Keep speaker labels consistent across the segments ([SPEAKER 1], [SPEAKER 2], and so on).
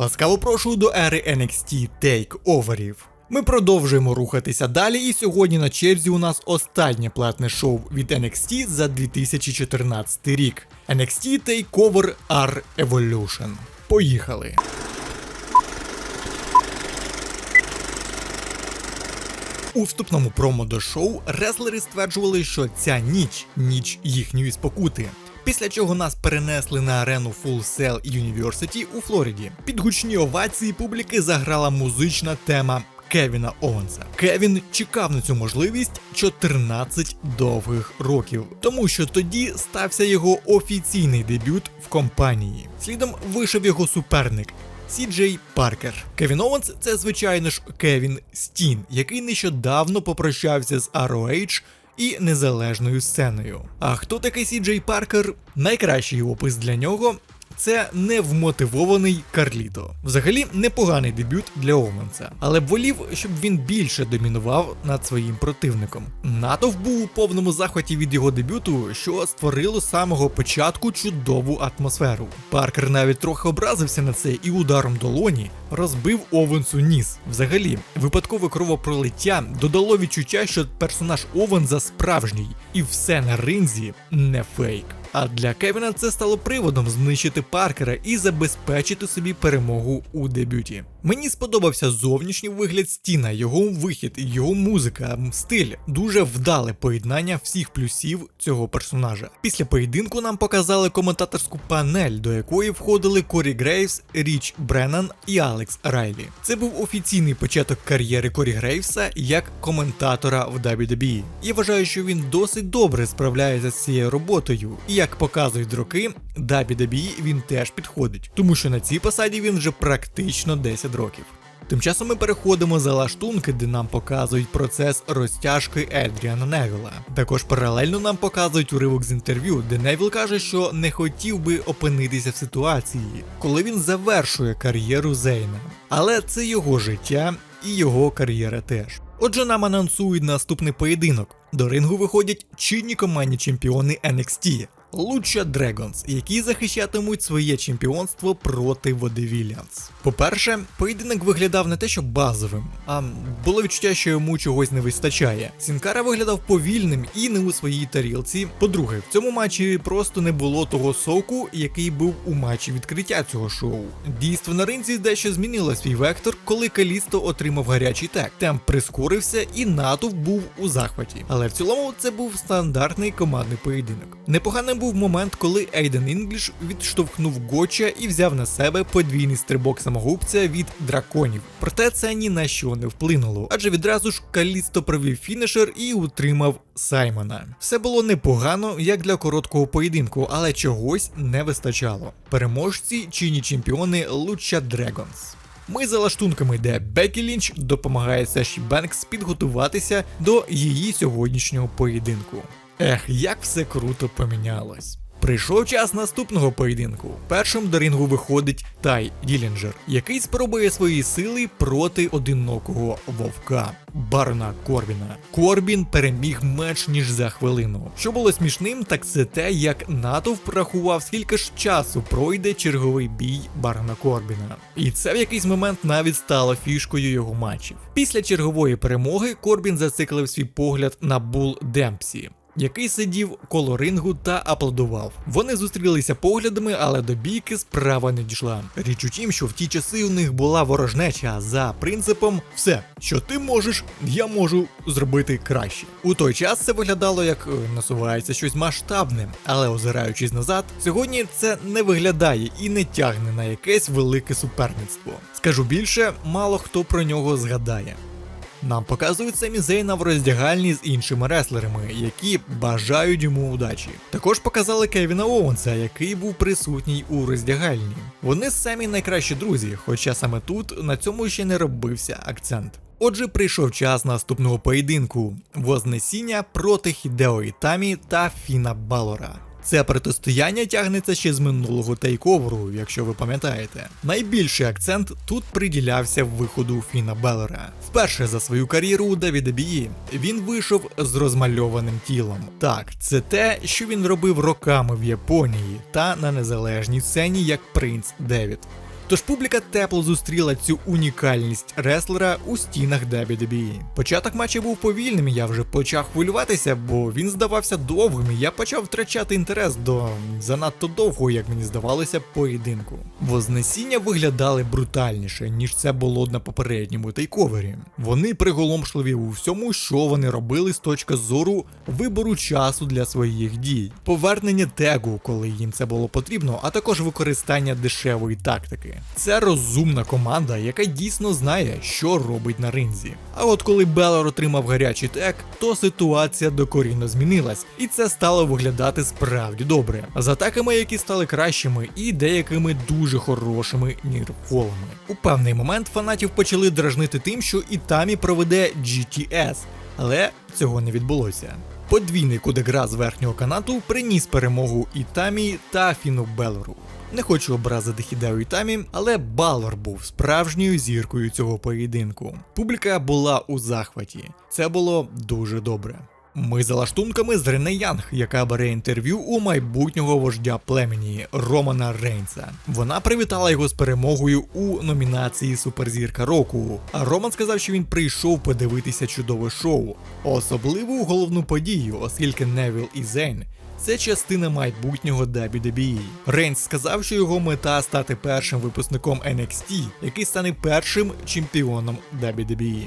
[SPEAKER 1] Ласкаво прошу до ери NXT Takeoverів. Ми продовжуємо рухатися далі, і сьогодні на черзі у нас останнє платне шоу від NXT за 2014 рік. NXT Takeover R Evolution. Поїхали! У вступному промо до шоу реслери стверджували, що ця ніч ніч їхньої спокути. Після чого нас перенесли на арену Full Sail University у Флориді. Під гучні овації публіки заграла музична тема Кевіна Оуенса. Кевін чекав на цю можливість 14 довгих років, тому що тоді стався його офіційний дебют в компанії. Слідом вийшов його суперник. Сі Джей Паркер. Кевін Оуенс це, звичайно ж, Кевін Стін, який нещодавно попрощався з ROH і незалежною сценою. А хто такий Сі Джей Паркер? Найкращий опис для нього. Це невмотивований Карліто. Взагалі непоганий дебют для Оуенса, але б волів, щоб він більше домінував над своїм противником. Натовп був у повному захваті від його дебюту, що створило з самого початку чудову атмосферу. Паркер навіть трохи образився на це і ударом долоні розбив Овенсу ніс. Взагалі, випадкове кровопролиття додало відчуття, що персонаж Овенза справжній, і все на ринзі не фейк. А для Кевіна це стало приводом знищити Паркера і забезпечити собі перемогу у дебюті. Мені сподобався зовнішній вигляд стіна, його вихід, його музика, стиль, дуже вдале поєднання всіх плюсів цього персонажа. Після поєдинку нам показали коментаторську панель, до якої входили Корі Грейвс, Річ Бреннан і Алекс Райлі. Це був офіційний початок кар'єри Корі Грейвса як коментатора в WWE. Я вважаю, що він досить добре справляється з цією роботою, і як показують роки, WWE він теж підходить, тому що на цій посаді він вже практично 10 років. Тим часом ми переходимо за лаштунки, де нам показують процес розтяжки Едріана Невіла. Також паралельно нам показують уривок з інтерв'ю, де Невіл каже, що не хотів би опинитися в ситуації, коли він завершує кар'єру Зейна. Але це його життя і його кар'єра теж. Отже, нам анонсують наступний поєдинок. До рингу виходять чинні командні чемпіони NXT. Луча Дрегонс, які захищатимуть своє чемпіонство проти Водевіліанс. По-перше, поєдинок виглядав не те, що базовим, а було відчуття, що йому чогось не вистачає. Сінкара виглядав повільним і не у своїй тарілці. По-друге, в цьому матчі просто не було того соку, який був у матчі відкриття цього шоу. Дійство на ринзі дещо змінило свій вектор, коли Калісто отримав гарячий тек. Темп прискорився і натовп був у захваті. Але в цілому це був стандартний командний поєдинок. Непоганим був момент, коли Ейден Інгліш відштовхнув Гоча і взяв на себе подвійний стрибок самогубця від драконів. Проте це ні на що не вплинуло, адже відразу ж Калісто провів фінішер і утримав Саймона. Все було непогано, як для короткого поєдинку, але чогось не вистачало. Переможці чинні чемпіони Луча Дрегонс. Ми за лаштунками, де Бекі Лінч допомагає Саші Бенкс підготуватися до її сьогоднішнього поєдинку. Ех, як все круто помінялось. Прийшов час наступного поєдинку. Першим до рингу виходить Тай Ділінджер, який спробує свої сили проти одинокого вовка Барна Корбіна. Корбін переміг менш ніж за хвилину. Що було смішним, так це те, як натовп рахував, скільки ж часу пройде черговий бій Барна Корбіна. І це в якийсь момент навіть стало фішкою його матчів. Після чергової перемоги Корбін зациклив свій погляд на Бул Демпсі який сидів коло рингу та аплодував. Вони зустрілися поглядами, але до бійки справа не дійшла. Річ у тім, що в ті часи у них була ворожнеча за принципом все, що ти можеш, я можу зробити краще. У той час це виглядало як е, насувається щось масштабне, але озираючись назад, сьогодні це не виглядає і не тягне на якесь велике суперництво. Скажу більше, мало хто про нього згадає. Нам показують самі Зейна в роздягальні з іншими реслерами, які бажають йому удачі. Також показали Кевіна Оуенса, який був присутній у роздягальні. Вони самі найкращі друзі, хоча саме тут на цьому ще не робився акцент. Отже, прийшов час наступного поєдинку: Вознесіння проти Хідео Ітамі та Фіна Балора. Це протистояння тягнеться ще з минулого тейковеру, якщо ви пам'ятаєте. Найбільший акцент тут приділявся виходу Фіна Беллера. Вперше за свою кар'єру у WWE він вийшов з розмальованим тілом. Так, це те, що він робив роками в Японії та на незалежній сцені як принц Девід. Тож публіка тепло зустріла цю унікальність реслера у стінах WWE. Початок матчу був повільним, я вже почав хвилюватися, бо він здавався довгим. і Я почав втрачати інтерес до занадто довгого, як мені здавалося, поєдинку. Вознесіння виглядали брутальніше, ніж це було на попередньому тейковері. Вони приголомшливі у всьому, що вони робили з точки зору вибору часу для своїх дій, повернення тегу, коли їм це було потрібно, а також використання дешевої тактики. Це розумна команда, яка дійсно знає, що робить на ринзі. А от коли Белор отримав гарячий тег, то ситуація докорінно змінилась, і це стало виглядати справді добре. З атаками, які стали кращими, і деякими дуже хорошими нірфолами. У певний момент фанатів почали дражнити тим, що Ітамі проведе GTS, але цього не відбулося. Подвійний кудегра з верхнього канату приніс перемогу Ітамі та Фіну Белору. Не хочу образити Хідео Ітамі, але Балор був справжньою зіркою цього поєдинку. Публіка була у захваті. Це було дуже добре. Ми за лаштунками з Рене Янг, яка бере інтерв'ю у майбутнього вождя племені Романа Рейнса. Вона привітала його з перемогою у номінації Суперзірка року. А Роман сказав, що він прийшов подивитися чудове шоу, особливу головну подію, оскільки Невіл і Зейн це частина майбутнього WWE. Рейнс сказав, що його мета стати першим випускником NXT, який стане першим чемпіоном WWE.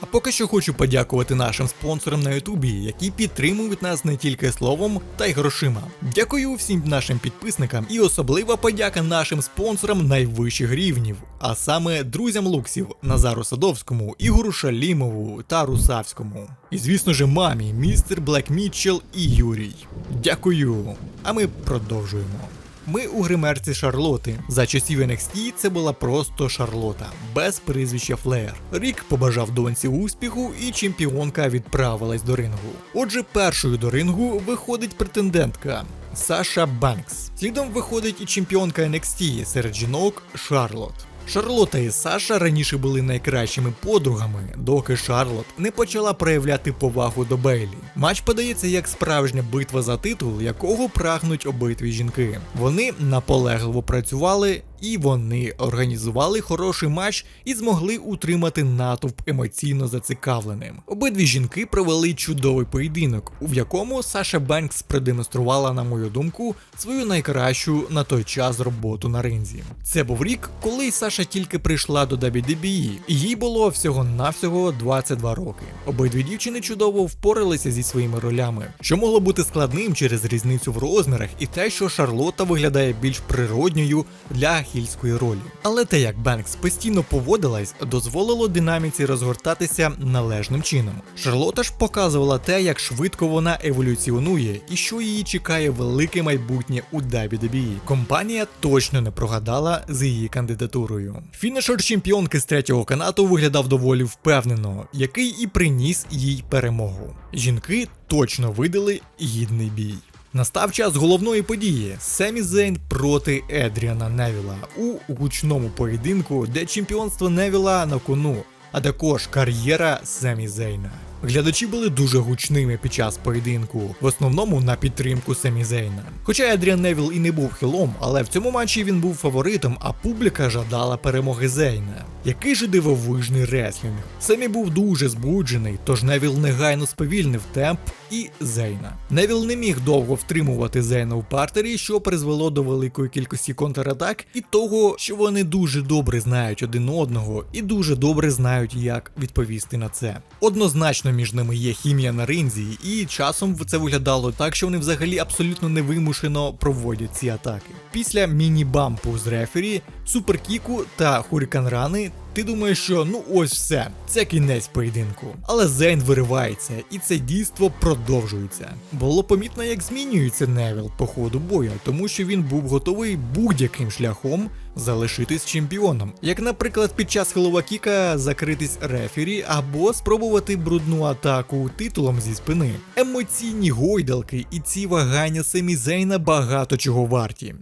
[SPEAKER 1] А поки що хочу подякувати нашим спонсорам на Ютубі, які підтримують нас не тільки словом, та й грошима. Дякую всім нашим підписникам і особлива подяка нашим спонсорам найвищих рівнів, а саме друзям Луксів Назару Садовському, Ігору Шалімову та Русавському. І звісно ж, мамі, містер Блек Мітчелл і Юрій. Дякую. А ми продовжуємо. Ми у гримерці Шарлоти. За часів NXT це була просто Шарлота, без прізвища Флеєр. Рік побажав доньці успіху, і чемпіонка відправилась до рингу. Отже, першою до рингу виходить претендентка. Саша Банкс. Слідом виходить і чемпіонка NXT серед жінок Шарлот. Шарлота і Саша раніше були найкращими подругами, доки Шарлот не почала проявляти повагу до Бейлі. Матч подається як справжня битва за титул, якого прагнуть обидві жінки. Вони наполегливо працювали і вони організували хороший матч і змогли утримати натовп емоційно зацікавленим. Обидві жінки провели чудовий поєдинок, у якому Саша Бенкс продемонструвала, на мою думку, свою найкращу на той час роботу на ринзі. Це був рік, коли Саша тільки прийшла до WWE, і їй було всього-навсього 22 роки. Обидві дівчини чудово впоралися зі своїми ролями, що могло бути складним через різницю в розмірах і те, що Шарлота виглядає більш природньою для хільської ролі. Але те, як Бенкс постійно поводилась, дозволило динаміці розгортатися належним чином. Шарлота ж показувала те, як швидко вона еволюціонує і що її чекає велике майбутнє у WWE. Компанія точно не прогадала з її кандидатурою. Фінішер чемпіонки з третього канату виглядав доволі впевнено, який і приніс їй перемогу. Жінки точно видали гідний бій. Настав час головної події Семі Зейн проти Едріана Невіла у гучному поєдинку, де чемпіонство Невіла на кону, а також кар'єра Семі Зейна. Глядачі були дуже гучними під час поєдинку, в основному на підтримку Семі Зейна. Хоча Едріан Невіл і не був хилом, але в цьому матчі він був фаворитом, а публіка жадала перемоги Зейна. Який же дивовижний реслінг. Семі був дуже збуджений, тож Невіл негайно сповільнив темп і Зейна. Невіл не міг довго втримувати Зейна у партері, що призвело до великої кількості контратак і того, що вони дуже добре знають один одного і дуже добре знають, як відповісти на це. Однозначно між ними є хімія на ринзі, і часом це виглядало так, що вони взагалі абсолютно невимушено проводять ці атаки. Після міні-бампу з рефері, суперкіку та хурікан-рани ти думаєш, що ну ось все, це кінець поєдинку. Але Зейн виривається, і це дійство продовжується. Було помітно, як змінюється Невіл по ходу бою, тому що він був готовий будь-яким шляхом залишитись чемпіоном. Як, наприклад, під час Кіка закритись рефері або спробувати брудну атаку титулом зі спини. Емоційні гойдалки і ці вагання самі Зейна багато чого варті.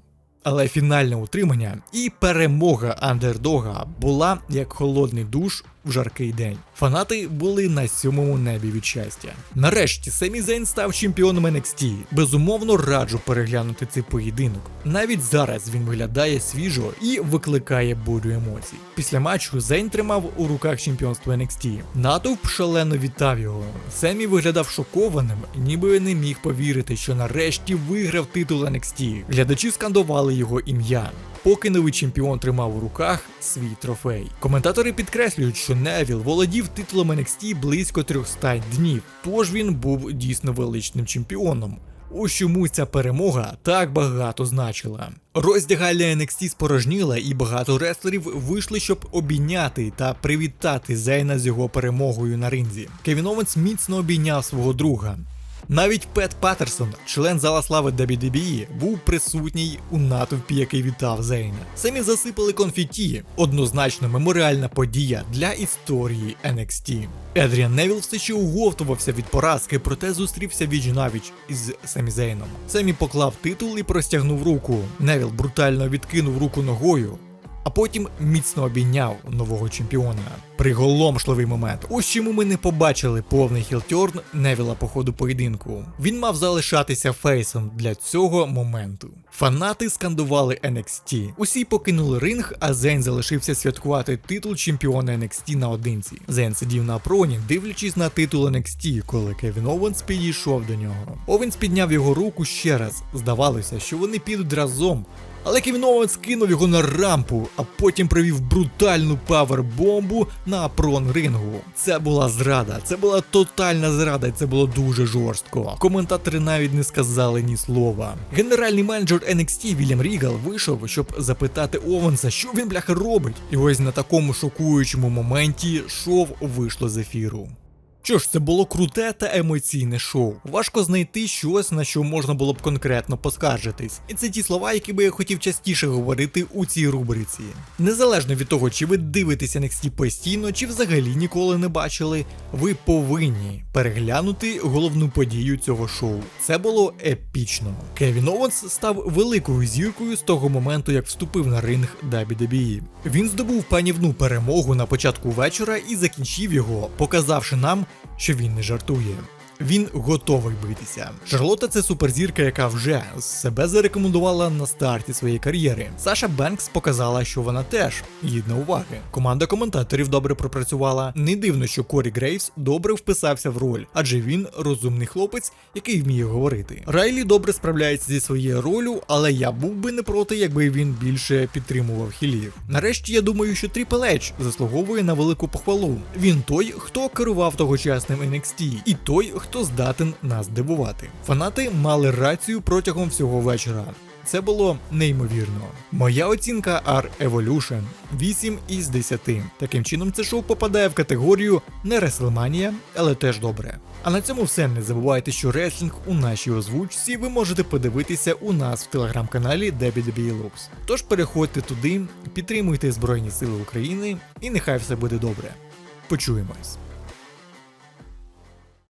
[SPEAKER 1] Але фінальне утримання і перемога андердога була як холодний душ в жаркий день. Фанати були на сьомому небі від щастя. Нарешті Семі Зейн став чемпіоном NXT. Безумовно, раджу переглянути цей поєдинок. Навіть зараз він виглядає свіжо і викликає бурю емоцій. Після матчу Зейн тримав у руках чемпіонство NXT. Натовп шалено вітав його. Семі виглядав шокованим, ніби не міг повірити, що нарешті виграв титул NXT. Глядачі скандували його ім'я. Поки новий чемпіон тримав у руках свій трофей. Коментатори підкреслюють, що Невіл володів титулом NXT близько 300 днів, тож він був дійсно величним чемпіоном. Ось чому ця перемога так багато значила. Роздягальня NXT спорожніла, і багато реслерів вийшли, щоб обійняти та привітати Зейна з його перемогою на ринзі. Кевін Оуенс міцно обійняв свого друга. Навіть Пет Паттерсон, член зала слави WWE, був присутній у натовпі, який вітав Зейна. Самі засипали конфеті, однозначно меморіальна подія для історії NXT. Едріан Невіл все ще уговтувався від поразки, проте зустрівся віч навіч із Семі Зейном. Семі поклав титул і простягнув руку. Невіл брутально відкинув руку ногою. А потім міцно обійняв нового чемпіона. Приголомшливий момент. Ось чому ми не побачили повний хілтерн Невіла по ходу поєдинку. Він мав залишатися фейсом для цього моменту. Фанати скандували NXT. Усі покинули ринг, а Зейн залишився святкувати титул чемпіона NXT наодинці. Зейн сидів на проні, дивлячись на титул NXT, коли Кевін Оуенс підійшов до нього. Оуенс підняв його руку ще раз. Здавалося, що вони підуть разом. Але Кевін Оуенс кинув його на рампу, а потім провів брутальну павербомбу на апрон рингу. Це була зрада, це була тотальна зрада, і це було дуже жорстко. Коментатори навіть не сказали ні слова. Генеральний менеджер NXT Вільям Рігал вийшов, щоб запитати Оуенса, що він бляха робить. І ось на такому шокуючому моменті шоу вийшло з ефіру. Що ж, це було круте та емоційне шоу. Важко знайти щось, на що можна було б конкретно поскаржитись. І це ті слова, які би я хотів частіше говорити у цій рубриці. Незалежно від того, чи ви дивитеся NXT постійно, чи взагалі ніколи не бачили, ви повинні переглянути головну подію цього шоу. Це було епічно. Кевін Оуенс став великою зіркою з того моменту, як вступив на ринг WWE. Він здобув панівну перемогу на початку вечора і закінчив його, показавши нам, що він не жартує. Він готовий битися. Шарлота це суперзірка, яка вже себе зарекомендувала на старті своєї кар'єри. Саша Бенкс показала, що вона теж гідна уваги. Команда коментаторів добре пропрацювала. Не дивно, що Корі Грейвс добре вписався в роль, адже він розумний хлопець, який вміє говорити. Райлі добре справляється зі своєю ролью, але я був би не проти, якби він більше підтримував хілів. Нарешті я думаю, що H заслуговує на велику похвалу. Він той, хто керував тогочасним NXT, і той, хто здатен нас дивувати. Фанати мали рацію протягом всього вечора. Це було неймовірно. Моя оцінка R Evolution 8 із 10. Таким чином, це шоу попадає в категорію не Реслманія, але теж добре. А на цьому все. Не забувайте, що реслінг у нашій озвучці ви можете подивитися у нас в телеграм-каналі WWE Lux. Тож переходьте туди, підтримуйте Збройні Сили України і нехай все буде добре. Почуємось.